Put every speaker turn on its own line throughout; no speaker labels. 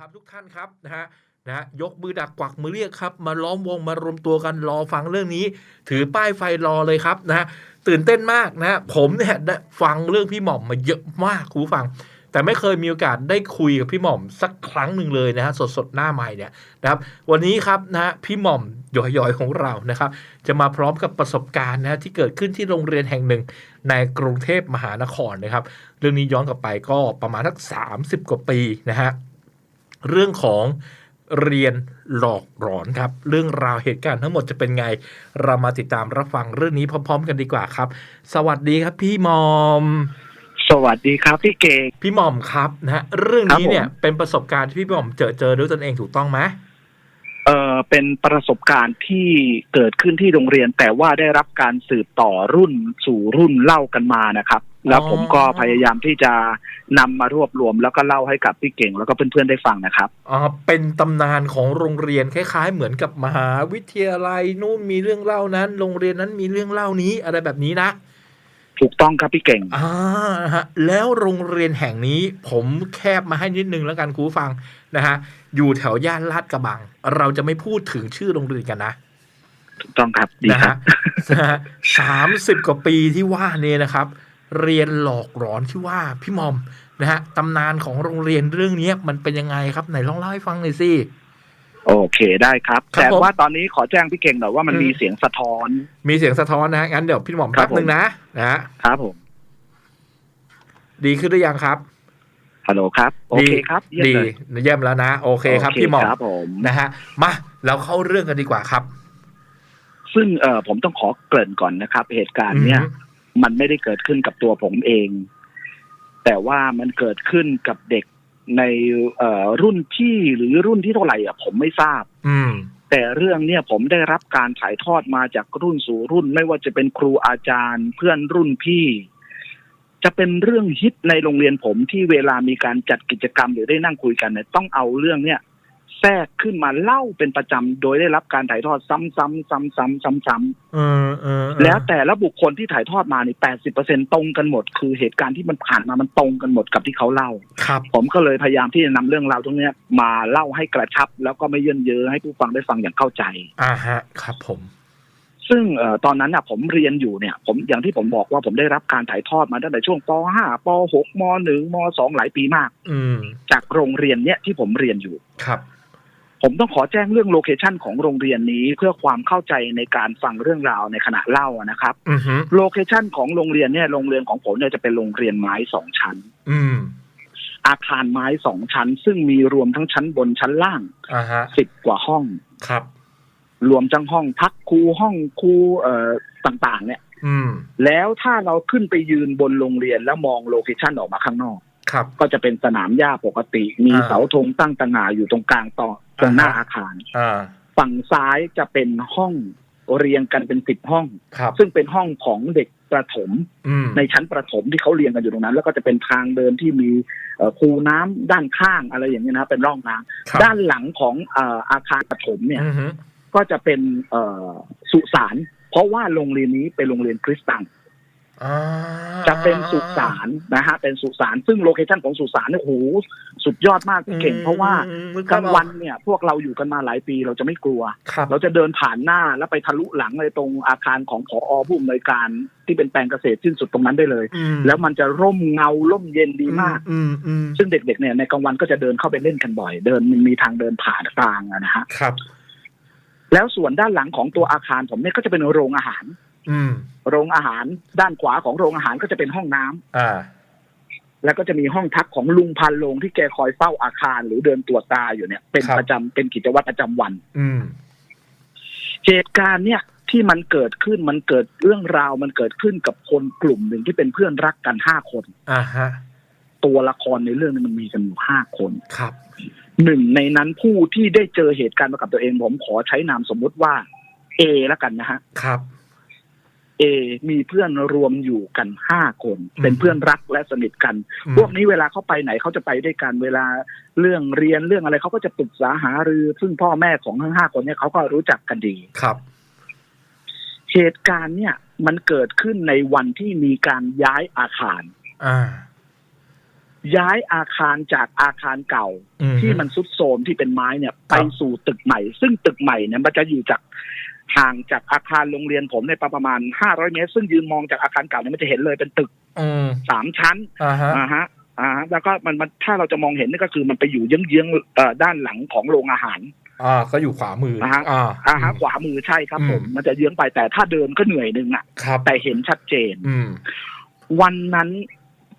ครับทุกท่านครับนะฮะนะฮะยกมือดักกวักมือเรียกครับ มาล้อมวงมารวมตัวกันรอฟังเรื่องนี้ ถือป้ายไฟรอเลยครับนะฮะตื่นเต้นมากนะฮะผมเนี่ยได้ฟังเรื่องพี่หม่อมมาเยอะมากคุณผู้ฟัง แต่ไม่เคยมีโอกาสได้คุยกับพี่หม่อมสักครั้งหนึ่งเลยนะฮะสดๆหน้าใหม่เนี่ยนะครับ วันนี้ครับนะฮะพี่หม่อมย่อยๆของเรานะครับ จะมาพร้อมกับประสบการณ์นะฮะที่เกิดขึ้นที่โรงเรียนแห่งหนึ่งในกรุงเทพมหานครนะครับ เรื่องนี้ย้อนกลับไปก็ประมาณสักสามสิบกว่าปีนะฮะ เรื่องของเรียนหลอกหลอนครับ เรื่องราวเหตุการณ์ทั้งหมดจะเป็นไง เรามาติดตามรับฟังเรื่องนี้พร้อม ๆ กันดีกว่าครับ สวัสดีครับพี่หมอม
สวัสดีครับพี่เก่ง
พี่หม่อมครับนะฮะเรื่องนี้
ครับผม
เนี่ยเป็นประสบการณ์ที่พี่หม่อมเจอเจอด้วยตนเองถูกต้องไหม
เอ่อเป็นประสบการณ์ที่เกิดขึ้นที่โรงเรียน แต่ว่าได้รับการสืบต่อรุ่นสู่รุ่นเล่ากันมานะครับ แล้วผมก็พยายามที่จะนำมารวบรวม แล้วก็เล่าให้กับพี่เก่งแล้วก็เพื่อนๆได้ฟังนะครับ
อ่าเป็นตำนานของโรงเรียนคล้าย ๆ เหมือนกับมหาวิทยาลัยนู่นมีเรื่องเล่านั้น โรงเรียนนั้นมีเรื่องเล่านี้อะไรแบบนี้นะ
ถูกต้องครับพี่เก่ง
อ่านะฮะแล้วโรงเรียนแห่งนี้ผมแคบมาให้นิดนึงแล้วกันคุณผู้ฟังนะฮะอยู่แถวย่านลาดกระบัง เราจะไม่พูดถึงชื่อโรงเรียนกันนะ
ถูกต้องครับดี
นะ
ครั
ฮะ
บ
นะฮะสามสิบกว่าปีที่ว่าเนี่ยนะครับ เรียนหลอกหลอนที่ว่าพี่มอมนะฮะตำนานของโรงเรียนเรื่องนี้มันเป็นยังไงครับไหนลองเล่าให้ฟังหน่อยสิ
โอเคได้ครับ
ครับ
แต่
ผม
ว่าตอนนี้ขอแจ้งพี่เก่งหน่อยว่ามัน
อืม
มีเสียงสะท้อน
มีเสียงสะท้อนนะฮะงั้นเดี๋ยวพี่หมอม
ครั
แป๊
บบผม
นึงนะนะฮะ
ครับผม
ดีขึ้นหรือยังครับ
ฮัลโหลครับ โอเคครับเยี่ยม
ดี
เลย
เยี่ยมแล้วนะ โอเคครับ
โพี่
หมอม
ครับผม
นะฮะมาเราเข้าเรื่องกันดีกว่าครับ
ซึ่งเอ่อผมต้องขอเกริ่นก่อนนะครับ เหตุการณ์เนี้ย
อื ม
มันไม่ได้เกิดขึ้นกับตัวผมเอง แต่ว่ามันเกิดขึ้นกับเด็กในเอ่อรุ่นที่หรือรุ่นที่เท่าไหร่อะผมไม่ทราบ
อืม
แต่เรื่องเนี่ยผมได้รับการถ่ายทอดมาจากรุ่นสู่รุ่น ไม่ว่าจะเป็นครูอาจารย์ เพื่อนรุ่นพี่ จะเป็นเรื่องฮิตในโรงเรียนผมที่เวลามีการจัดกิจกรรมหรือได้นั่งคุยกันเนี่ยต้องเอาเรื่องเนี่ย แทรกขึ้นมาเล่าเป็นประจำโดยได้รับการถ่ายทอดซ้ำๆซ้ำๆซ้ำๆ
เออเออเออ
แล้วแต่ละบุคคลที่ถ่ายทอดมานี่แปดสิบเปอร์เซ็นตรงกันหมด คือเหตุการณ์ที่มันผ่านมามันตรงกันหมดกับที่เขาเล่า
ครับ
ผมก็เลยพยายามที่จะนำเรื่องราวตรงเนี้ยมาเล่าให้กระชับ แล้วก็ไม่เยินเยอะให้ผู้ฟังได้ฟังอย่างเข้าใจ
อ่าฮะ ครับ ผม
ซึ่งเอ่อตอนนั้นน่ะผมเรียนอยู่เนี่ย ผมอย่างที่ผมบอกว่าผมได้รับการถ่ายทอดมาตั้งแต่ช่วงป .5 ป .6 ม .1 ม .2 หลายปีมาก
อืม
จากโรงเรียนเนี่ยที่ผมเรียนอยู่
ครับ
ผมต้องขอแจ้งเรื่องโลเคชันของโรงเรียนนี้เพื่อความเข้าใจในการฟังเรื่องราวในขณะเล่านะครับ
อือฮึ
โลเคชันของโรงเรียนเนี่ยโรงเรียนของผมเนี่ยจะเป็นโรงเรียนไม้สองชั้น
อืม
อาคารไม้สองชั้น ซึ่งมีรวมทั้งชั้นบนชั้นล่าง
อ่าฮะ
สิบกว่าห้อง
ครับ
รวมทั้งห้องพักครูห้องครูเอ่อต่าง ๆ เนี่ย
อืม
แล้วถ้าเราขึ้นไปยืนบนโรงเรียนแล้วมองโลเคชันออกมาข้างนอก
ครับ
ก็จะเป็นสนามหญ้าปกติ มี
อ่า
เสาธงตั้งตระหง่าอยู่ตรงกลางต่อ ตรงหน้า
อ่าฮะ
อาคาร
อ่า
ฝั่งซ้ายจะเป็นห้องเรียงกันเป็นสิบห้อง
ครับ
ซึ่งเป็นห้องของเด็กประถม
อืม
ในชั้นประถมที่เขาเรียงกันอยู่ตรงนั้น แล้วก็จะเป็นทางเดินที่มีเอ่อคูน้ำด้านข้างอะไรอย่างนี้ยนะครับเป็นร่องน้ำ
ครับ
ด้านหลังของเอ่ออาคารประถมเนี่ย
อือฮึ
ก็จะเป็นเอ่อสุสานเพราะว่าโรงเรียนนี้เป็นโรงเรียนคริสตัง
อ่า
จะเป็นสุสานนะฮะเป็นสุสานซึ่งโลเคชั่นของสุสานเนี่ยโอ้โหสุดยอดมากพี่เก่ง เพราะว่า
อืมนึภ
ก
พ
ลางวันเนี่ย พวกเราอยู่กันมาหลายปีเราจะไม่กลัว
ครับ
เราจะเดินผ่านหน้าแล้วไปทะลุหลังเลยตรงอาคารของผอผู้อำนวยการที่เป็นแปลงเกษตรสิ้นสุดตรงนั้นได้เลย
อืม
แล้วมันจะร่มเงาร่มเย็นดีมาก
อืมอืม
ซึ่งเด็กๆเนี่ยในกลางวันก็จะเดินเข้าไปเล่นกันบ่อย เดินมันมีทางเดินผ่านกลางอะนะฮะ
ครับ
แล้วส่วนด้านหลังของตัวอาคารผมเนี่ยก็จะเป็นโรงอาหาร
อืม
โรงอาหารด้านขวาของโรงอาหารก็จะเป็นห้องน้ำ
อ่า
แล้วก็จะมีห้องพักของลุงพันโลงที่แกคอยเฝ้าอาคาร หรือเดินตรวจตาอยู่เนี่ย เป็น
ครับ
ประจำเป็นกิจวัตรประจำวัน
อืม
เหตุการณ์เนี่ยที่มันเกิดขึ้นมันเกิดเรื่องราวมันเกิดขึ้นกับคนกลุ่มหนึ่งที่เป็นเพื่อนรักกันห้าคน
อ่าฮะ
ตัวละครในเรื่องนี้มันมีกันอยู่ห้าคน
ครับ
หนึ่งในนั้นผู้ที่ได้เจอเหตุการณ์มากับตัวเองผมขอใช้นามสมมุติว่า เอแล้วกันนะฮะ
ครับ
เอมีเพื่อนรวมอยู่กันห้าคน
อืม
เป็นเพื่อนรักและสนิทกัน
อืม
พวกนี้เวลาเขาไปไหนเขาจะไปด้วยกันเวลาเรื่องเรียนเรื่องอะไรเขาก็จะปรึกษาหารือ ซึ่งพ่อแม่ของทั้งห้าคนเนี่ยเขาก็รู้จักกันดี
ครับ
เหตุการณ์เนี่ย มันเกิดขึ้นในวันที่มีการย้ายอาคาร
อ่า
ย้ายอาคารจากอาคารเก่า
อืม
ที่มันซุดโทรมที่เป็นไม้เนี่ย
ค
ไป
รับ
สู่ตึกใหม่ ซึ่งตึกใหม่เนี่ยมันจะอยู่จาก ห่างจากอาคารโรงเรียนผมในยประมาณ500เมตร ซึ่งยืนมองจากอาคารเก่าเนี่ยมันจะเห็นเลยเป็นตึก
อืม
สามชั้น
อ่าฮะ
อ่าฮะอ่าฮะแล้วก็มันมันถ้าเราจะมองเห็นนี่ก็คือมันไปอยู่เยื้องๆเอ่อด้านหลังของโรงอาหาร
อ่าก็อยู่ขวามือ
อ่าฮะ
อ่า
อ่าฮะขวามือใช่ครับผม
อืม
มันจะเยื้องไปแต่ถ้าเดินก็เหนื่อยหนึงอะ
ครับ
แต่เห็นชัดเจน
อืม
วันนั้น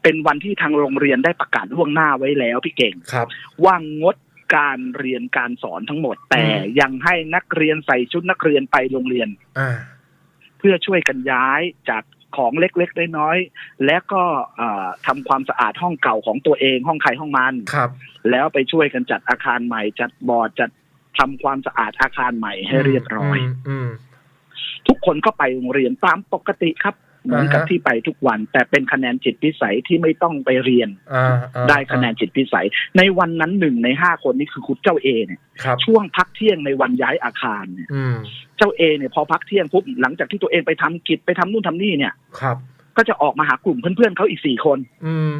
เป็นวันที่ทางโรงเรียนได้ประกาศล่วงหน้าไว้แล้วพี่เก่ง
ครับ
ว่างด การเรียนการสอนทั้งหมด แต่
อืม
ยังให้นักเรียนใส่ชุดนักเรียนไปโรงเรียน
อ่า
เพื่อช่วยกันย้ายจากของเล็กๆน้อยๆและก็เอ่อทำความสะอาดห้องเก่าของตัวเองห้องใครห้องมัน
ครับ
แล้วไปช่วยกันจัดอาคารใหม่ จัดบอร์ดจัดทำความสะอาดอาคารใหม่ให้เรียบร้อย
มอืม
ทุกคนก็ไปโรงเรียนตามปกติครับ เหมือนกับ
อ่าฮะ
ที่ไปทุกวัน แต่เป็นคะแนนจิตพิสัยที่ไม่ต้องไปเรียน
อ่าอ่า
ได้คะแนนจิตพิสัย ในวันนั้นหนึ่งในห้าคนนี้คือคุณเจ้าเอเนี่ย
ครับ
ช่วงพักเที่ยงในวันย้ายอาคารเนี่ย
อืม
เจ้าเอเนี่ยพอพักเที่ยงปุ๊บหลังจากที่ตัวเองไปทำกิจไปทำนู่นทำนี่เนี่ย
ครับ
ก็จะออกมาหากลุ่มเพื่อนๆเขาอีกสี่คน
อืม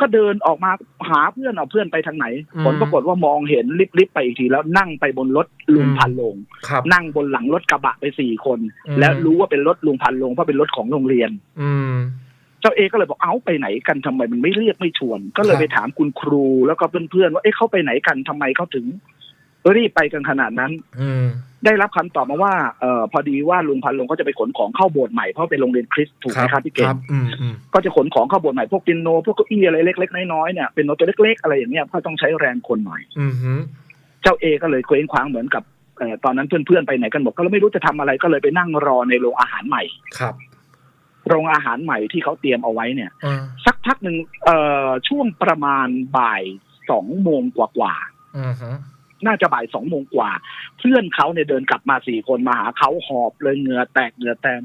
ก็เดินออกมาหาเพื่อนเอาเพื่อนไปทางไหน
อืม
ผลปรากฏว่ามองเห็นลิบๆไปอีกทีแล้วนั่งไปบนรถลุง
อืม
พันลง
ครับ
นั่งบนหลังรถกระบะไปสี่คน
อืม
แล้วรู้ว่าเป็นรถลุงพันลงเพราะเป็นรถของโรงเรียน
อืม
เจ้าเอก็เลยบอกเอ้าไปไหนกันทำไมมันไม่เรียกไม่ชวน ก็เล
ค
ย
รับ
ไปถามคุณครูแล้วก็เพื่อนๆว่าเอ๊ะเขาไปไหนกันทำไมเขาถึง รีบไปกันขนาดนั้น
อืม
ได้รับคำตอบมาว่าเอ่อพอดีว่าลุงพันลงก็จะไปขนของเข้าโบสถ์ใหม่เพราะเป็นโรงเรียนคริสต์ถูกไหมครับพี่เก่
ค
ง
รับอืมอืม
ก็จะขนของเข้าโบสถ์ใหม่พวกปินโนพวกเก้าอี้อะไรเล็กๆน้อยๆเนี่ยเป็นโนตัวเล็กๆอะไรอย่างเงี้ยก็ต้องใช้แรงคนหน่อย
อืมฮึ
เจ้าเอก็เลยเคว้งคว้างเหมือนกับเอ่อตอนนั้นเพื่อนๆไปไหนกันบอกก็เลยไม่รู้จะทำอะไรก็เลยไปนั่งรอในโรงอาหารใหม่
ครับ
โรงอาหารใหม่ที่เขาเตรียมเอาไว้เนี่ย
อ่า
สักพักหนึ่งเอ่อช่วงประมาณบ่ายสองโมงกว่า
อืมฮึ
ๆ น่าจะบ่ายสองโมงกว่า เพื่อนเขาเนี่ยเดินกลับมาสี่คนมาหาเขาหอบเลยเหงื่อแตกเหงื่อแตน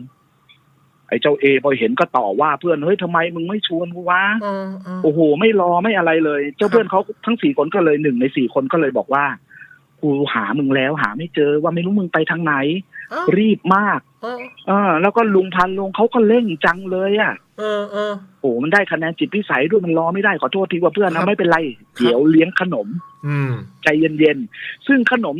ไอ้เจ้าเอพอเห็นก็ต่อว่าเพื่อนเฮ้ยทำไมมึงไม่ชวนกูวะ
อ่าอ่า
โอ้โห ไม่รอไม่อะไรเลย เจ้า
ครับ
เพื่อนเขาทั้งสี่คนก็เลยหนึ่งในสี่คนก็เลยบอกว่ากูหามึงแล้วหาไม่เจอว่าไม่รู้มึงไปทางไหน
อ้าว
รีบมาก
อ้าว
เออแล้วก็ลุงพันลงเขาก็เร่งจังเลยอะ
เออเออ
โอ้มันได้คะแนนจิตพิสัยด้วยมันรอไม่ได้ขอโทษทีว่าเพื่อน
ครั
นะ
บ
ไม่เป็นไร
ครับ
เดี๋ยวเลี้ยงขนม
อืม
ใจเย็นๆ ซึ่งขนม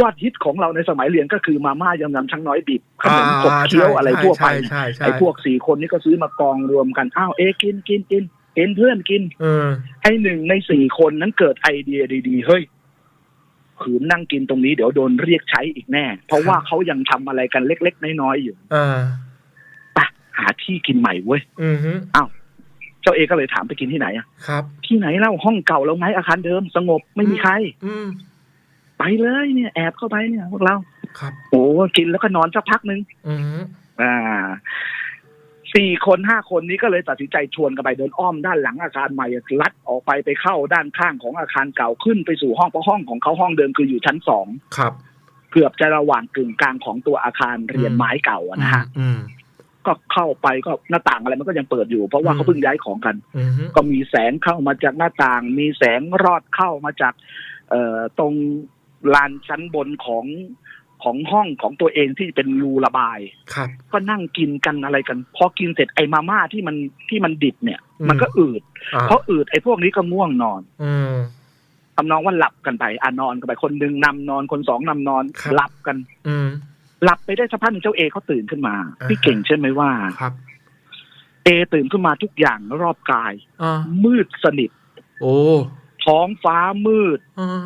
ยอดฮิตของเราในสมัยเรียนก็คือมาม่ายำยำช้างน้อยบีบขนมขบเคี้ยวอะไรทั่วไป
ใช่ใช่ใช่
ไอ้พวกสี่คนนี้ก็ซื้อมากองรวมกันอ้าวเอะกินกินกินเอ็นเพื่อนกิน
เออ
ไอ้หนึ่งในสี่คนนั้นเกิดไอเดียดีๆ เฮ้ย ขืนนั่งกินตรงนี้เดี๋ยวโดนเรียกใช้อีกแน่ เพราะว่าเขายังทำอะไรกันเล็กๆ น้อยๆอยู่
อ่า
ไป หาที่กินใหม่เว้ย
อืมฮึ
เจ้าเอก็เลยถามไปกินที่ไหนอะ
ครับ
ที่ไหนเล่าห้องเก่าแล้วไงอาคารเดิมสงบไม่มีใคร
อืม
ไปเลยเนี่ย แอบเข้าไปเนี่ยพวกเรา
ครับ
โอ้กินแล้วก็นอนสักพักหนึ่ง
อืมฮึ
อ่าสี่คนห้าคนนี้ก็เลยตัดสินใจชวนกันไปเดินอ้อมด้านหลังอาคารใหม่ลัดออกไปไปเข้าด้านข้างของอาคารเก่าขึ้นไปสู่ห้องเพราะห้องของเขาห้องเดิมคืออยู่ชั้นสอง
ครับ
เกือบจะระหว่างกึ่งกลางของตัวอาคารเรียนไม้เก่าอะนะฮะ
อืม
ก็เข้าไปก็หน้าต่างอะไรมันก็ยังเปิดอยู่ เพราะว่า
อืม
เขาเพิ่งย้ายของกัน
อืมฮึ
ก็มีแสงเข้ามาจากหน้าต่าง มีแสงรอดเข้ามาจาก เอ่อตรงลานชั้นบนของของห้องของตัวเองที่เป็นรูระบาย
ครับ
ก็นั่งกินกันอะไรกัน พอกินเสร็จไอ้มาม่าที่มันที่มันดิบเนี่ย
อืม
มันก็อืด
อ่า
เพราะอืดไอ้พวกนี้ก็ง่วงนอน
อืม
ทำนองว่าหลับกันไปอะนอนกันไปคนหนึ่งนำนอนคนสองนำนอน
ครับ
หลับกัน
อืม
หลับไปได้สักพักหนึ่งเจ้าเอเขาตื่นขึ้นมา
อ่า
พี่เก่งใช่ไหมว่า
ครับ
เอตื่นขึ้นมาทุกอย่างรอบกาย
อ่า
มืดสนิท
โอ้
ท้องฟ้ามืด
อ่า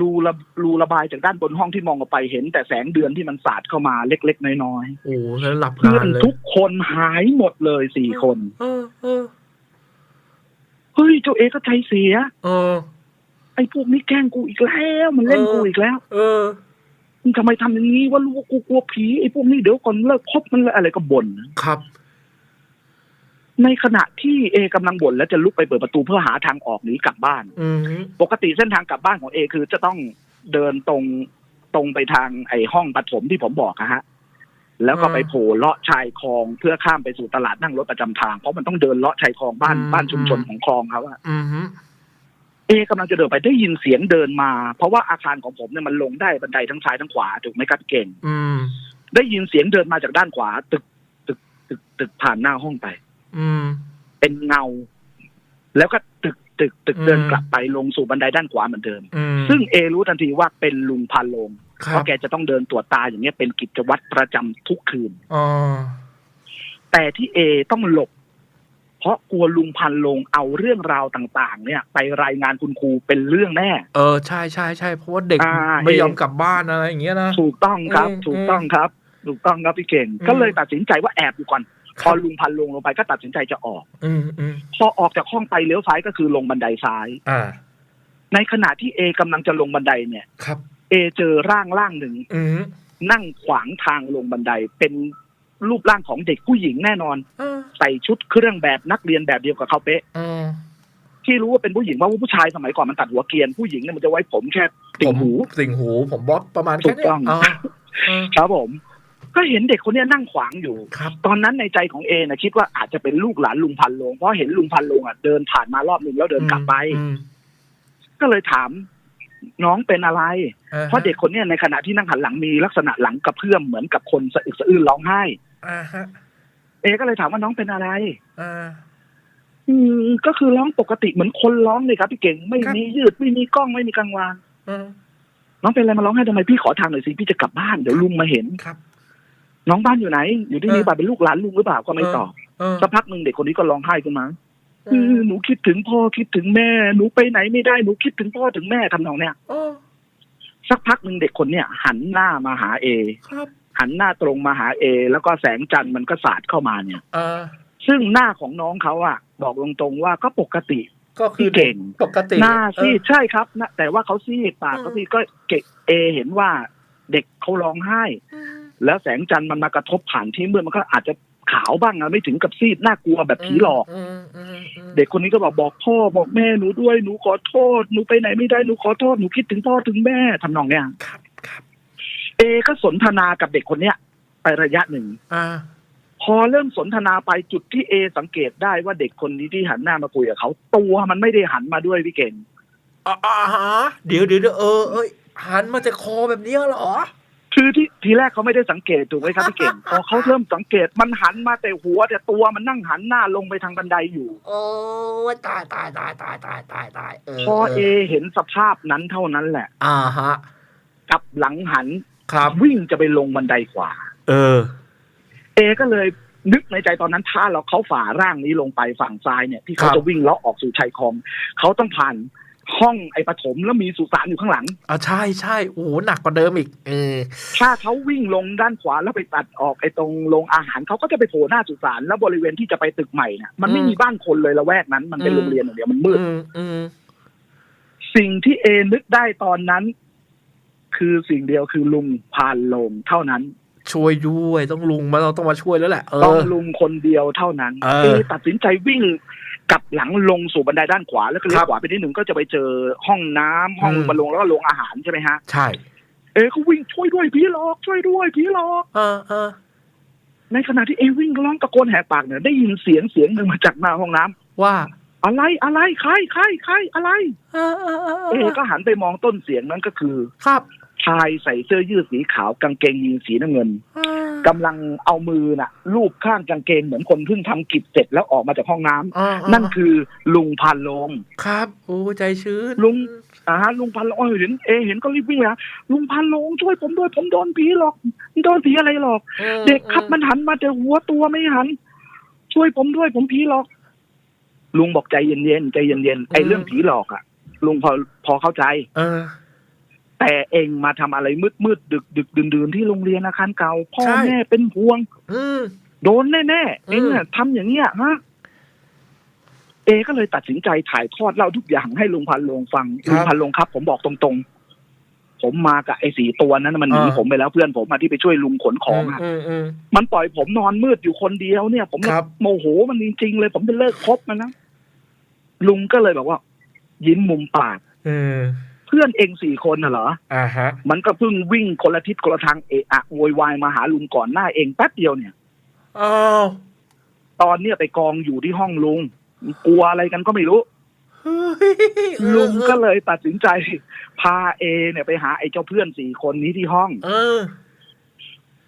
รูระรูระบายจากด้านบนห้องที่มองออกไปเห็น แต่แสงเดือนที่มันสาดเข้ามาเล็กๆน้อย
โอ้แล้วหลับ
ๆเพื่อน
นานเลย
ทุกคนหายหมดเลยสี่คน
เออเออ
เฮ้ยเจ้าเอก็ใจเสีย
เออ
ไอ้พวกนี้แกล้งกูอีกแล้ว มันเล่น
เออ
กูอีกแล้ว
เออ
มึงทำไมทำอย่างนี้ว่าลูกกูกลัวผีไอ้พวกนี้เดี๋ยวก่อนเลิกคบมันเลยอะไรก็บ่น
ครับ
ในขณะที่เอกำลังบ่นแล้วจะลุกไปเปิดประตูเพื่อหาทางออกหนีกลับบ้าน
อืมฮึ
ปกติเส้นทางกลับบ้านของเอคือจะต้องเดินตรงตรงไปทางไอ้ห้องปฐมที่ผมบอกอะฮะ แล้วก็ไปโผล่เลาะชายคลองเพื่อข้ามไปสู่ตลาดนั่งรถประจำทาง เพราะมันต้องเดินเลาะชายคลองบ้านบ้านชุมชนของคลองเขาอะ
อืมฮึ
เอกำลังจะเดินไปได้ยินเสียงเดินมา เพราะว่าอาคารของผมเนี่ยมันลงได้บันไดทั้งซ้ายทั้งขวาถูกไหมครับเก่ง
อืม
ได้ยินเสียงเดินมาจากด้านขวา ตึกตึกตึกตึกผ่านหน้าห้องไป
อืม
เป็นเงา แล้วก็ตึกตึกตึก
อืม
เดินกลับไปลงสู่บันไดด้านขวาเหมือนเดิม
อืม
ซึ่งเอรู้ทันทีว่าเป็นลุงพันโลง
ค
เพ
รับ
ราะแกจะต้องเดินตรวจตาอย่างเงี้ยเป็นกิจวัตรประจำทุกคืน
อ๋อ
แต่ที่เอต้องหลบ เพราะกลัวลุงพันโลงเอาเรื่องราวต่าง ๆ เนี่ย ไปรายงานคุณครูเป็นเรื่องแน่
เออใช่ใช่ใช่เพราะว่าเด็ก
อ่า
ไม่ยอม
เอง
กลับบ้านอะไรอย่างเงี้ยนะ
ถูกต้องครับ
อืม
ถูกต้องครับ ถูกต้องครับพี่เก่ง
อืม
ก็เลยตัดสินใจว่าแอบอยู่ก่อน
ค
พ
รั
อบลุงพันลงลงไปก็ตัดสินใจจะออก
อืมอืม
พอออกจากห้องไปเลี้ยวซ้ายก็คือลงบันไดซ้าย
อ่า
ในขณะที่เอกำลังจะลงบันไดเนี่ย
ครับ
เอเจอร่างร่างหนึ่ง
อืม
นั่งขวางทางลงบันไดเป็น รูปร่างของเด็กผู้หญิงแน่นอน
เออ
ใส่ชุดเครื่องแบบนักเรียนแบบเดียวกับเขาเป๊ะ
อืม
ที่รู้ว่าเป็นผู้หญิงเพราะว่าผู้ชายสมัยก่อนมันตัดหัวเกรียนผู้หญิงเนี่ยมันจะไว้ผมแค่ติ่งหู
ผมสิ่งหู ผมบล็อกประมาณ
ถู
แค่
ก
เนี้
ต้
ย
อง
อ่าเออ
ครับผม ก็เห็นเด็กคนเนี้ยนั่งขวางอยู่
ครับ
ตอนนั้นในใจของเอนะคิดว่าอาจจะเป็นลูกหลานลุงพันโลงเพราะเห็นลุงพันโลงอะเดินผ่านมารอบหนึ่งแล้วเดินกลับไป
อืม
ก็เลยถามน้องเป็นอะไร
อ่าฮ
เพราะเด็กคนเนี้ยในขณะที่นั่งหันหลังมีลักษณะหลังกระเพื่อมเหมือนกับคนสะอึกสะอื้นร้องไห้
อ่าฮะ
เอก็เลยถามว่าน้องเป็นอะไร
อ่า
อืมก็คือร้องปกติเหมือนคนร้องเลยครับพี่เก่งไม่
ครับ
มียืดไม่มีกล้องไม่มีกังวาน
อืม
น้องเป็นอะไรมาร้องไห้ทำไมพี่ขอทางหน่อยสิพี่จะกลับบ้านเดี๋ยวลุงมาเห็น
ครับ
น้องบ้านอยู่ไหน อยู่ที่นี่
เออ
ป่ะเป็นลูกหลานลุงหรือเปล่าก็ไม่ตอบ
เออ
สักพักหนึ่งเด็กคนนี้ก็ร้องไห้ขึ้นมา
เอ
อื
อ
อหนูคิดถึงพ่อคิดถึงแม่หนูไปไหนไม่ได้หนูคิดถึงพ่อถึงแม่ทำนองเนี้ย
เออ
สักพักหนึ่งเด็กคนเนี้ยหันหน้ามาหาเอ
ครับ
หันหน้าตรงมาหาเอ แล้วก็แสงจันทร์มันก็สาดเข้ามาเนี่ย
อ่า
ซึ่งหน้าของน้องเขาอะบอกตรงๆว่าก็ปกติ
ก็คือ
พี่เก่ง
ปกติ
หน้าซีด
เออ
ใช่ครับนะแต่ว่าเขาซีดปาก
อืม
เขาซีดก็เกะเอเห็นว่าเด็กเขาร้องไห้ แล้วแสงจันทร์มันมากระทบผ่านที่มืดมันก็อาจจะขาวบ้างอะไม่ถึงกับซีดน่ากลัวแบบผีหลอก
มอืมอืม
เด็กคนนี้ก็บอกบอกพ่อบอกแม่หนูด้วยหนูขอโทษหนูไปไหนไม่ได้หนูขอโทษหนูคิดถึงพ่อถึงแม่ทำนองเนี้ย
ครับครับ
เอก็สนทนากับเด็กคนเนี้ย ไประยะหนึ่ง
อ่า
พอเริ่มสนทนาไปจุดที่เอสังเกตได้ว่าเด็กคนนี้ที่หันหน้ามาคุยกับเขาตัวมันไม่ได้หันมาด้วยพี่เก่ง
อ่าอ่าฮะเดี๋ยวเดี๋ยวเดี๋ยวเออเอ้ยหันมาจากคอแบบเนี้ยเหรอ
คือที่ทีแรกเขาไม่ได้สังเกตถูกไหมครับพี่เก่งพอเขาเริ่มสังเกตมันหันมาแต่หัวแต่ตัวมันนั่งหันหน้าลงไปทางบันไดอยู่
โอ้ยตายตายตายตายตายตายตายเออ
พอเอเห็นสภาพนั้นเท่านั้นแหละ
อ่าฮะ
กลับหลังหัน
ครับ
วิ่งจะไปลงบันไดขวา
เออ
เอก็เลยนึกในใจตอนนั้นถ้าเราเขาฝ่าร่างนี้ลงไปฝั่งซ้ายเนี่ยที่เขา
ครับ
จะวิ่งเลาะออกสู่ชายคลองเขาต้องผ่านห้องไอ้ปฐมแล้วมีสุสานอยู่ข้างหลัง
อ่าใช่ใช่โอ้โหหนักกว่าเดิมอีก เออ
ถ้าเขาวิ่งลงด้านขวาแล้วไปตัดออกไอ้ตรงโรงอาหารเขาก็จะไปโผล่หน้าสุสานแล้วบริเวณที่จะไปตึกใหม่เนี่ยมันไม่
อืม
มีบ้านคนเลยละแวกนั้น มันเป็น
อืม
โรงเรียนอย่างเดียวมันมืด
อืมอืม
สิ่งที่เอนึกได้ตอนนั้น คือสิ่งเดียวคือลุงพานลงเท่านั้น
ช่วยด้วยต้องลุงมาเราต้องมาช่วยแล้วแหละเอ
ต้อง
อ
ลุงคนเดียวเท่านั้น
เออ
เอตัดสินใจวิ่งกลับหลังลงสู่บันไดด้านขวาแล้วก็เลี้ย
ครั
ว
บ
ขวาไปนิดหนึ่งก็จะไปเจอห้องน้ำห้อง
อืม
บรรลงแล้วก็โรงอาหารใช่ไหมฮะ
ใช่
เอเขาวิ่งช่วยด้วยผีหลอกช่วยด้วยผีหลอก
เออเออ
ในขณะที่เอวิ่งร้องตะโกนแหกปากเนี่ยได้ยินเสียงเสียงหนึ่งมาจากหน้าห้องน้ำ
ว่า
อะไรอะไรใครใครใครอะไร
เออเออเออ
เอก็หันไปมองต้นเสียงนั้นก็คือ
ครับ
ชายใส่เสื้อยืดสีขาวกางเกงยีนสีน้ำเงิน
เออกำ
ลังเอามือน่ะลูบข้างกางเกงเหมือนคนเพิ่งทำกิจเสร็จแล้วออกมาจากห้องน้ำ
เออเออ
นั่นคือลุงพันลง
ครับ โอ้ใจชื้น
ลุงอ่าฮะลุงพันลงเออเห็นเอเห็นก็รีบวิ่งเลยฮะลุงพันลงช่วยผมด้วยผมโดนผีหลอกโดนผีอะไรหลอก
ออ
เด็กครับมันหันมาแต่หัวตัวไม่หัน ช่วยผมด้วยผมผีหลอก ลุงบอกใจเย็นๆใจเย็นๆไอ้เรื่องผีหลอกอะลุงพอพอเข้าใจ
เออ
แต่เองมาทำอะไรมืดมืดดึกดึกดื่นดื่นๆที่โรงเรียนอาคารเก่าพ่อ
ใช่
แม่เป็นห่วง
อืม
โดนแน่ๆเองอะทำอย่างเงี้ยฮะเอก็เลยตัดสินใจถ่ายทอดเล่าทุกอย่างให้ลุงพันลงฟังลุงพันลงครับ ผมบอกตรงๆ ผมมากับไอ้สีตัวนั้นนะมันหนีผมไปแล้วเพื่อนผมมาที่ไปช่วยลุงขนของอะ
อืมอืม
มันปล่อยผมนอนมืดอยู่คนเดียวเนี่ย ผม
ครับ
โมโหมันจริงๆเลย ผมจะเลิกคบมันนะลุงก็เลยบอกว่า ยิ้มมุมปาก
เออ
เพื่อนเองสี่คนน่ะเหรอ
อ่าฮะ
มันก็เพิ่งวิ่งคนละทิศคนละทางเอะอะโวยวายมาหาลุงก่อนหน้าเองแป๊บเดียวเนี่ย
อ้าว
ตอนเนี้ยไปกองอยู่ที่ห้องลุง กลัวอะไรกันก็ไม่รู้
เฮ้ยเออ
ลุงก็เลยตัดสินใจ พาเอ เนี่ยไปหาไอ้เจ้าเพื่อนสี่คนนี้ที่ห้อง
เออ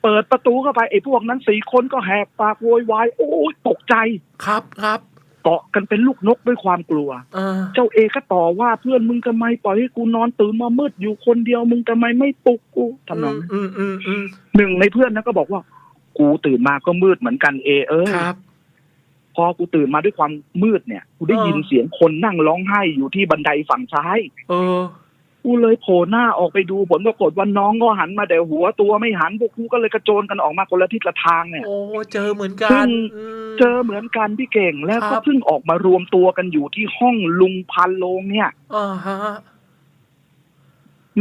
เปิดประตูเข้าไปไอ้พวกนั้นสี่คนก็แหกปากโวยวายโอ้ยตกใจ
ครับครับ
เกาะกันเป็นลูกนกด้วยความกลัว
เออ
เจ้าเอก็ต่อว่าเพื่อนมึงทำไมปล่อยให้กูนอนตื่นมามืดอยู่คนเดียวมึงทำไมไม่ปลุกกูทำนองนั้น
อืมอืมอืม
หนึ่งในเพื่อนนะก็บอกว่า กูตื่นมาก็มืดเหมือนกันเอ เอ้ย
ครับ
พอกูตื่นมาด้วยความมืดเนี่ย กูได้
เออ
ยินเสียงคนนั่งร้องไห้อยู่ที่บันไดฝั่งซ้าย
เออ
กูเลยโผล่หน้าออกไปดูผลปรากฏว่าน้องก็หันมาแต่หัวตัวไม่หันพวกกูก็เลยกระโจนกันออกมาคนละทิศละทางเนี่ย
โอ้เจอเหมือนกั
ซึ่
น
ง
ม
เจอเหมือนกันพี่เก่งแล้ว
ค
ก็
รับ
เพิ่งออกมารวมตัวกันอยู่ที่ห้องลุงพันโลงเนี่ย
อ่าฮะ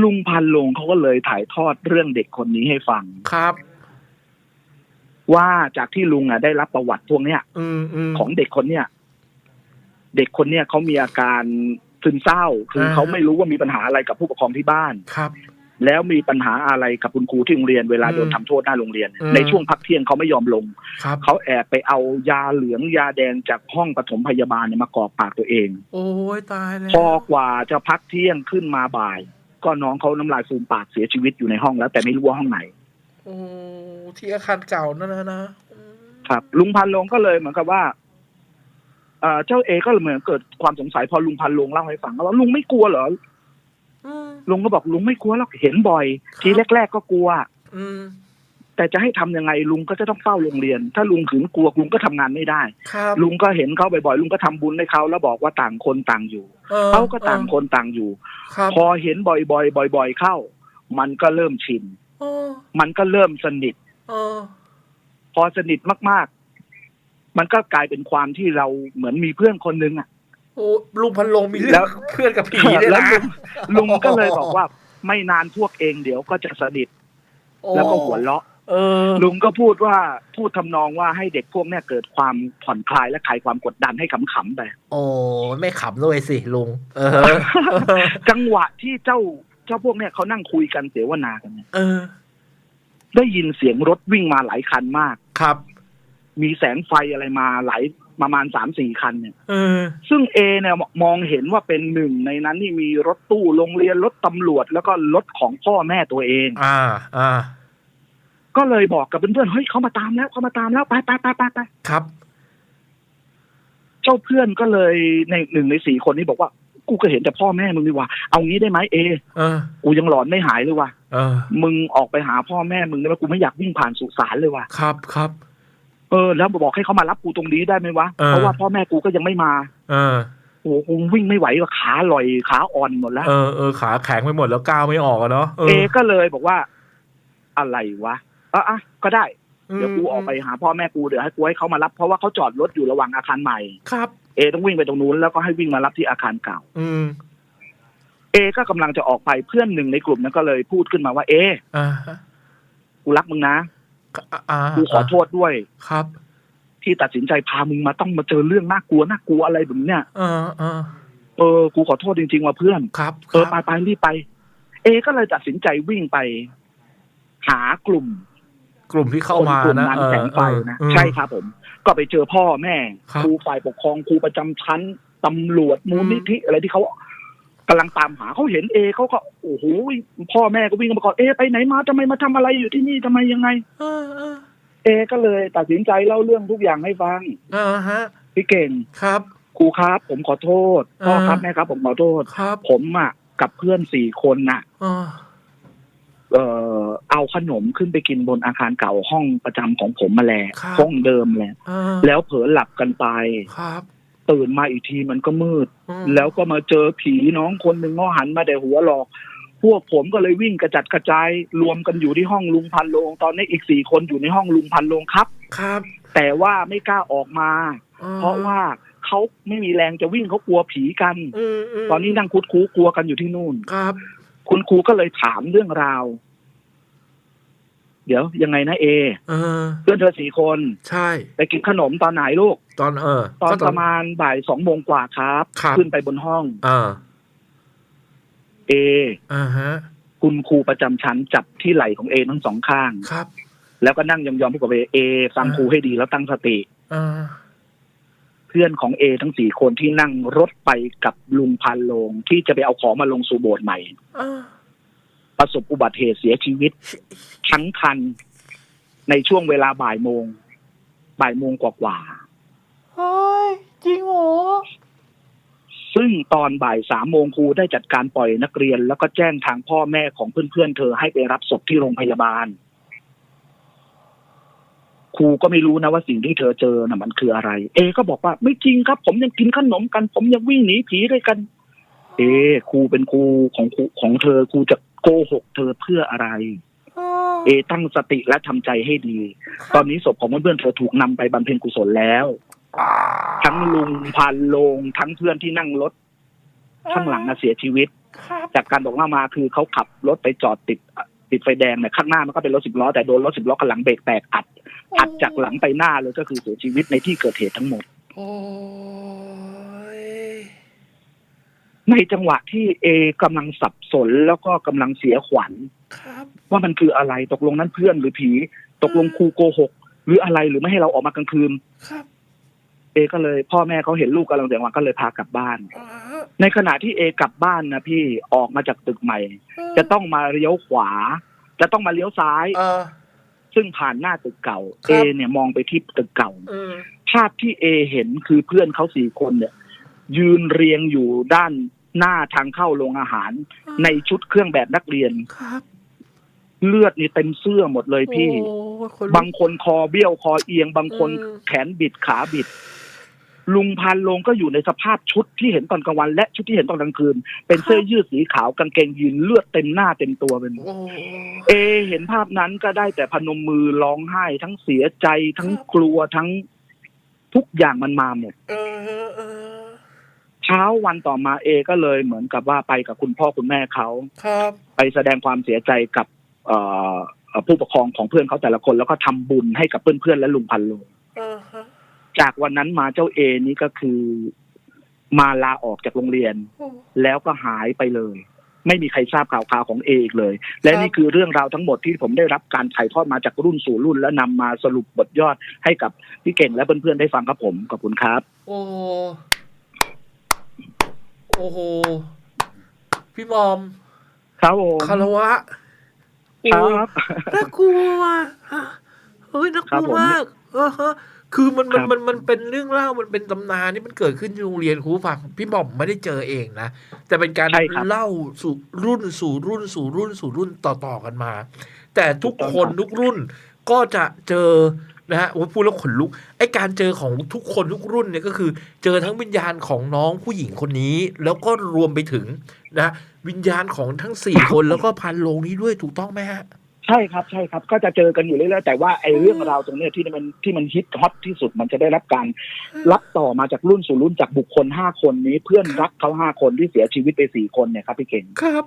ลุงพันโลงเขาก็เลยถ่ายทอดเรื่องเด็กคนนี้ให้ฟัง
ครับ
ว่าจากที่ลุงอะได้รับประวัติพวกเนี้ย
อืมอืม
ของเด็กคนเนี้ยเด็กคนเนี้ยเขามีอาการ ซึมเศร้า คืออาเขาไม่รู้ว่ามีปัญหาอะไรกับผู้ปกครองที่บ้าน
ครับ
แล้วมีปัญหาอะไรกับคุณครูที่โรงเรียนเวลา
อืม
โดนทำโทษหน้าโรงเรียน
อืม
ในช่วงพักเที่ยงเขาไม่ยอมลง
ครับ
เขาแอบไปเอายาเหลืองยาแดงจากห้องปฐมพยาบาลเนี่ยมากรอกปากตัวเอง
โอ้ยตายแล้ว
พอกว่าจะพักเที่ยงขึ้นมาบ่าย ก็น้องเขาน้ำลายฟูมปากเสียชีวิตอยู่ในห้องแล้ว แต่ไม่รู้ว่าห้องไหน
โอ้ที่อาคารเก่านั่นนะนะอืม
ครับ ลุงพันลงก็เลยเหมือนกับว่า เอ่อเจ้าเอก็เหมือนเกิดความสงสัยพอลุงพันลงเล่าให้ฟังว่าลุงไม่กลัวเหรอ
อืม
ลุงก็บอกลุงไม่กลัวหรอกเห็นบ่อย
ครับ
ทีแรก ๆ ก็กลัว
อืม
แต่จะให้ทำยังไงลุงก็จะต้องเฝ้าโรงเรียน ถ้าลุงขืนกลัวลุงก็ทำงานไม่ได้
ครับ
ลุงก็เห็นเขาบ่อยๆลุงก็ทำบุญให้เขาแล้วบอกว่าต่างคนต่างอยู่
ออ
เขาก็ต่างคนต่างอยู่
ครับ
พอเห็นบ่อยๆบ่อย ๆ เข้า มันก็เริ่มชิน
เออ
มันก็เริ่มสนิท
เออ
พอสนิทมากๆ มันก็กลายเป็นความที่เราเหมือนมีเพื่อนคนนึงอะ
โอ้ลุงพันลงมีเรื่
แล้
อง
ว
เพื่อนกับผีด้วย
แล้ว
นะ
ลุงลุงก็เลยบอกว่าไม่นานพวกเองเดี๋ยวก็จะสนิท
โอ้
แล้วก็หัวเราะ
เออ
ลุงก็พูดว่าพูดทำนองว่าให้เด็กพวกเนี้ยเกิดความผ่อนคลายและคลายความกดดันให้ขำๆไป
โอ้ไม่ขำด้วยสิลุง เออ
จังหวะที่เจ้าเจ้าพวกเนี้ยเขานั่งคุยกันเสวนากันเนี่ย
เออ
ได้ยินเสียงรถวิ่งมาหลายคันมาก
ครับ
มีแสงไฟอะไรมาหลายประมาณสามสี่คันเนี่ย
เออ
ซึ่งเอเนี่ยมองเห็นว่าเป็นหนึ่งในนั้นนี่มีรถตู้โรงเรียนรถตำรวจแล้วก็รถของพ่อแม่ตัวเอง
อ่าอ่า
ก็เลยบอกกับเพื่อนๆเฮ้ยเขามาตามแล้วเขามาตามแล้วไปไปไปไปไป
ครับ
เจ้าเพื่อนก็เลยในหนึ่งในสี่คนนี้บอกว่า กูก็เห็นแต่พ่อแม่มึงนี่ว่า เอางี้ได้ไหมเอ
เออ
กูยังหลอนไม่หายเลยว่ะ
เออ
มึงออกไปหาพ่อแม่มึงได้ไหมกูไม่อยากวิ่งผ่านสุสานเลยว่ะ
ครับครับ
เออแล้วบอกให้เขามารับกูตรงนี้ได้ไหมวะ
เออ
เพราะว่าพ่อแม่กูก็ยังไม่มา
เออ
โอ้โหกูวิ่งไม่ไหวว่ะขาลอยขาอ่อนหมดแล้ว
เออเออขาแข็งไปหมดแล้วก้าวไม่ออกอะเนาะเอ
เอ
อ
ก็เลยบอกว่า อะไรวะอะอะก็ได้
ม
เดี๋ยวกูออกไปหาพ่อแม่กูเดี๋ยวให้กูให้เขามารับเพราะว่าเขาจอดรถอยู่ระหว่างอาคารใหม่
ครับ
เอต้องวิ่งไปตรงนู้นแล้วก็ให้วิ่งมารับที่อาคารเก่า
อืม
เอก็กำลังจะออกไปเพื่อนหนึ่งในกลุ่มนั้นก็เลยพูดขึ้นมาว่า เอ
อ่า
กูรักมึงนะ
อ่า
กูขอโทษด้วย
ครับ
ที่ตัดสินใจพามึงมาต้องมาเจอเรื่องน่ากลัวน่ากลัวอะไรแบบเนี้ย
เออเออ
เออกูขอโทษจริงๆว่าเพื่อน
ครับ
เออไปไปรีบไป เอ ก็เลยตัดสินใจวิ่งไป หากลุ่ม
กลุ่มที่เข้า
คน
มาก
ลุ่ม
นะ
นั้น
เออ
แสงไฟนะ
เออ
ใช่ครับผม ก็ไปเจอพ่อแม่
ครับ
ครูฝ่ายปกครองครูประจำชั้นตำรวจมูลนิธิอะไรที่เขา กำลังตามหาเขาเห็นเอเขาก็โอ้โหพ่อแม่ก็วิ่งมาก่อนเอไปไหนมาทำไมมาทำอะไรอยู่ที่นี่ทำไมยังไง
เออเออ
เอก็เลยตัดสินใจเล่าเรื่องทุกอย่างให้ฟัง
เออฮะ
พี่เก่ง
ครับ
ครูครับ ผมขอโทษพ่อครับ
อ่า
แม่ครับ ผมขอโทษ
ครับ
ผมอะกับเพื่อนสี่คนน่ะ
เออ
เอ่อเอาขนมขึ้นไปกินบนอาคารเก่าห้องประจำของผมมาแหละ
ครับ
ห้องเดิมแหละ
เออ
แล้วเผลอหลับกันไป
ครับ
ตื่นมาอีกทีมันก็มืด
อืม
แล้วก็มาเจอผีน้องคนหนึ่งงอหันมาแต่หัวหลอก พวกผมก็เลยวิ่งกระจัดกระจาย รวมกันอยู่ที่ห้องลุงพันโลง ตอนนี้อีกสี่คนอยู่ในห้องลุงพันโลงครับ
ครับ
แต่ว่าไม่กล้าออกมา
ออ
เพราะว่าเขาไม่มีแรงจะวิ่งเขากลัวผีกัน
อืมม
ตอนนี้นั่งคุดคูกลัวกันอยู่ที่นู่น
ครับ
คุณครูก็เลยถามเรื่องราว เดี๋ยวยังไงนะเอ
เออ
เพื่อนเธอสี่คน
ใช่
ไปกินขนมตอนไหนลูก
ตอนเออ
ตอน
ก็
ประมาณบ่ายสองโมงกว่าครับ
ครับ
ขึ้นไปบนห้อง
เออ
เอ
อ่าฮะ
คุณครูประจำชั้นจับที่ไหล่ของเอทั้งสองข้าง
ครับ
แล้วก็นั่งยองๆพูดกับเอเอฟัง
อ่า
ครูให้ดีแล้วตั้งสติ
เออ
เพื่อนของเอทั้งสี่คนที่นั่งรถไปกับลุงพันโลงที่จะไปเอาของมาลงสู่โบสถ์ใหม่
เออ
ประสบอุบัติเหตุเสียชีวิต ทั้งคันในช่วงเวลาบ่ายโมง บ่ายโมงกว่า
เฮ้ย จริงเหรอ
ซึ่งตอนบ่ายสามโมงครูได้จัดการปล่อยนักเรียน แล้วก็แจ้งทางพ่อแม่ของเพื่อนๆเธอให้ไปรับศพที่โรงพยาบาล ครูก็ไม่รู้นะว่าสิ่งที่เธอเจอน่ะมันคืออะไร เอ ก็บอกว่าไม่จริงครับ ผมยังกินขนมกัน ผมยังวิ่งหนีผีด้วยกัน เอ ครูเป็นครูของครูของเธอครูจะ โกหกเธอเพื่ออะไร เอตั้งสติและทำใจให้ดี ตอนนี้ศพของเพื่อนๆเธอถูกนำไปบำเพ็ญกุศลแล้วทั้งลุงพันโลงทั้งเพื่อนที่นั่งรถข้างหลังน่ะเสียชีวิต
ครับ
จากการบอกเล่ามาคือเขาขับรถไปจอดติดติดไฟแดงเนี่ยข้างหน้ามันก็เป็นรถสิบล้อแต่โดนรถสิบล้อกำลังเบรกแตกอัดอัดจากหลังไปหน้าเลยก็คือเสียชีวิตในที่เกิดเหตุทั้งหมด
โอ้ย
ในจังหวะที่เอกำลังสับสนแล้วก็กำลังเสียขวัญ
ครับ
ว่ามันคืออะไรตกลงนั้นเพื่อนหรือผี ตกลงครูโกหก หรืออะไรหรือไม่ให้เราออกมากลางคืน
ครับ
เอก็เลย พ่อแม่เขาเห็นลูกกำลังเสียขวัญก็เลยพากลับบ้าน
อ่าฮะ
ในขณะที่เอกลับบ้านนะพี่ออกมาจากตึกใหม่ จะต้องมาเลี้ยวขวา จะต้องมาเลี้ยวซ้าย
เออ
ซึ่งผ่านหน้าตึกเก่า
ค
เอ
รับ
เนี่ยมองไปที่ตึกเก่า
เออ
ภาพที่เอเห็นคือเพื่อนเขาสี่คนเนี่ย ยืนเรียงอยู่ด้านหน้าทางเข้าโรงอาหาร ในชุดเครื่องแบบนักเรียน
ครับ
เลือดนี่เต็มเสื้อหมดเลยพี่
โอ้ยคน
บางคนคอเบี้ยวคอเอียง บางคน
อืม
แขนบิดขาบิด ลุงพันลงก็อยู่ในสภาพชุดที่เห็นตอนกลางวัน และชุดที่เห็นตอนกลางคืน เป็นเสื้อยืดสีขาวกางเกงยีนเลือดเต็มหน้าเต็มตัวเป็น
โอ้
เอ เห็นภาพนั้นก็ได้แต่พนมมือร้องไห้ ทั้งเสียใจทั้งกลัวทั้งทุกอย่างมันมาหมด
เออเออ
เช้าวันต่อมาเอก็เลยเหมือนกับว่าไปกับคุณพ่อคุณแม่เขา
ครับ
ไปแสดงความเสียใจกับเอ่อเอ่อผู้ปกครองของเพื่อนเขาแต่ละคน แล้วก็ทำบุญให้กับเพื่อนๆและลุงพันโลง
เออฮะ
จากวันนั้นมาเจ้าเอนี่ก็คือ มาลาออกจากโรงเรียน
โอ้
แล้วก็หายไปเลย ไม่มีใครทราบข่าวคราวของเออีกเลย และ
ครับ
นี่คือเรื่องราวทั้งหมดที่ผมได้รับการถ่ายทอดมาจากรุ่นสู่รุ่น และนำมาสรุปบทยอดให้กับพี่เก่งและเพื่อนๆได้ฟังครับผมขอบคุณครับ
โอ้ โอ้โห พี่บอม
ครับผม
คารวะ
ค
โอ้
รับ
น่ากลัวว่ะฮะเฮ้ยน่าก
ครั
ลั
บ
ว
ผม
มากเออฮะคือมันมัน
ครับ
มันมันเป็นเรื่องเล่ามันเป็นตำนานที่มันเกิดขึ้นที่โรงเรียนครูผู้ฟังพี่บอมไม่ได้เจอเองนะแต่เป็นการ
ใช่ครับ
เล่าสู่รุ่นสู่รุ่นสู่รุ่นสู่รุ่นต่อๆกันมา แต่ทุก
ถูกต้อง
คน
ครับ
ทุกรุ่นก็จะเจอ นะฮะโอ้ยพูดแล้วขนลุกไอการเจอของทุกคนทุกรุ่นเนี่ยก็คือ เจอทั้งวิญญาณของน้องผู้หญิงคนนี้ แล้วก็รวมไปถึงนะวิญญาณของทั้งสี่คนแล้วก็พันโลงนี้ด้วยถูกต้องไหมฮะ
ใช่ครับใช่ครับก็จะเจอกันอยู่เรื่อยๆแต่ว่าไอ้เรื่องราวตรงเนี้ยที่มันที่มันฮิตฮอตที่สุดมันจะได้รับการรับต่อมาจากรุ่นสู่รุ่นจากบุคคลห้าคนนี้เพื่อนรักเขาห้าคนที่เสียชีวิตไปสี่คนเนี่ยครับพี่เก่ง
ครับ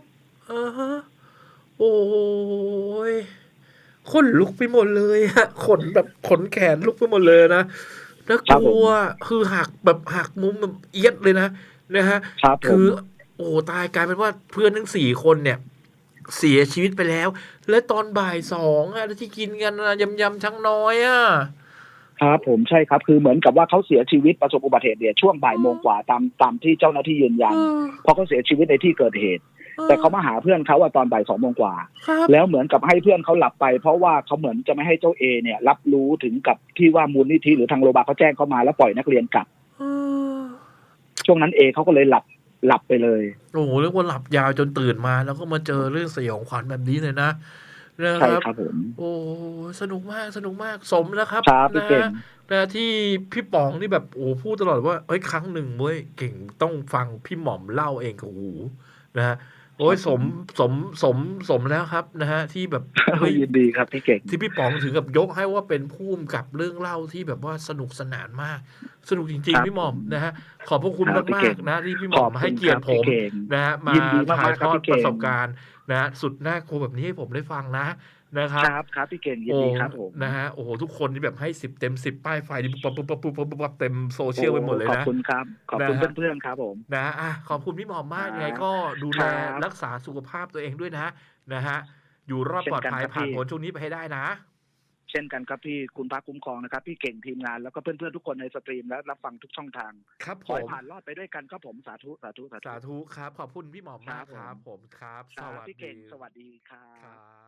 อ่าฮะโอ้ย ขนลุกไปหมดเลยฮะขนแบบขนแขนลุกไปหมดเลยนะน่ากลัวคือหักแบบหักมุมแบบเอียดเลยนะนะฮะ
ครับผม
คือโอ้ตายกลายเป็นว่าเพื่อนทั้งสี่คนเนี่ย เสียชีวิตไปแล้ว และตอนบ่ายสองอะที่กินกันอะยำยำๆช้างน้อยอะ
ครับผมใช่ครับคือเหมือนกับว่าเขาเสียชีวิตประสบอุบัติเหตุเนี่ยช่วงบ่ายโมงกว่าตามตามที่เจ้าหน้าที่ยืนยัน
เออ
เพราะเขาเสียชีวิตในที่เกิดเหตุ
ออ
แต่เขามาหาเพื่อนเขาว่าตอนบ่ายสองโมงกว่า
ครับ
แล้วเหมือนกับให้เพื่อนเขาหลับไป เพราะว่าเขาเหมือนจะไม่ให้เจ้าเอเนี่ย รับรู้ถึงกับที่ว่ามูลนิธิหรือทางโรงพยาบาลเขาแจ้งเข้ามาแล้วปล่อยนักเรียนกลับ
เออ
ช่วงนั้นเอเขาก็เลยหลับหลับไปเลย
โอ้โหเรียกว่าหลับยาวจนตื่นมา แล้วก็มาเจอเรื่องสยองขวัญแบบนี้เลยนะนะค
ใช่
รับ
ครับผม
โอ้สนุกมากสนุกมากสมแล้วครับ
ครับพี่
นะ
เก่ง
นะที่พี่ป๋องนี่แบบโอ้พูดตลอดว่าเอ้ยครั้งหนึ่งเว้ยเก่งต้องฟังพี่หม่อมเล่าเองกับหูนะฮะ โอ้ยสมสมสมสมแล้วครับนะฮะ ที่แบบเฮ้ย
ยินดีครับพี่เก่ง
ที่พี่ป๋องถึงกับยกให้ว่าเป็นผู้กำกับเรื่องเล่าที่แบบว่าสนุกสนานมาก สนุกจริง
ครับ
ๆพี่หม่อมนะฮะ ขอบพระคุณ
ครับพี่
มา
เก่
ก
ง
ๆนะที่พี่ห
ข
ม่อ
อ
ม
บ
ให้
คุณ
เกียรติ
ค
ผ
รับ
ม
พี่เก่ง
นะฮะมา
ยินดีมากๆ
ถ่ายทอด
ครับพี่เก่ง
ประสบการณ์นะฮะสุดน่ากลัวแบบนี้ให้ผมได้ฟังนะ นะครับ
ครับครับพี่เก่งยินดีครับผม
โอ้นะฮะโอ้โหทุกคนที่แบบให้สิบเต็มสิบป้ายไฟนี่ปุ๊บปุ๊บปุ๊บปุ๊บปุ๊บปุ๊บเต็มโซเชียลไปหมดเลย
ขอบ
นะ
คุณครับขอบคุณ
นะฮะ
เพื่อนๆครับผม
นะอะขอบคุณพี่หมอมมาก
ครับ
ยังไงก็ดูแล
ครับ
รักษาสุขภาพตัวเองด้วยนะนะฮะอยู่รอด
เช่น
ปลอด
กัน
ภัย
ครับ
ผ่าน
พี่
พ้นช่วงนี้ไปให้ได้นะ
เช่นกันครับพี่คุณพระคุ้มครองนะครับ พี่เก่งทีมงานแล้วก็เพื่อนๆทุกคนในสตรีมและรับฟังทุกช่องทาง
ครับ
ข
ผ
อให้
ม
ผ่านรอดไปด้วยกันครับผมสาธุสาธุสาธุ
สาธุครับ ขอบคุณพี่หมอมมากค
ครั
รับบ
ผม
ผมครับ
ค
ส
รับ
วัส
พี่
ดี
เก่งสวัสดีครั
ค
บ
รับ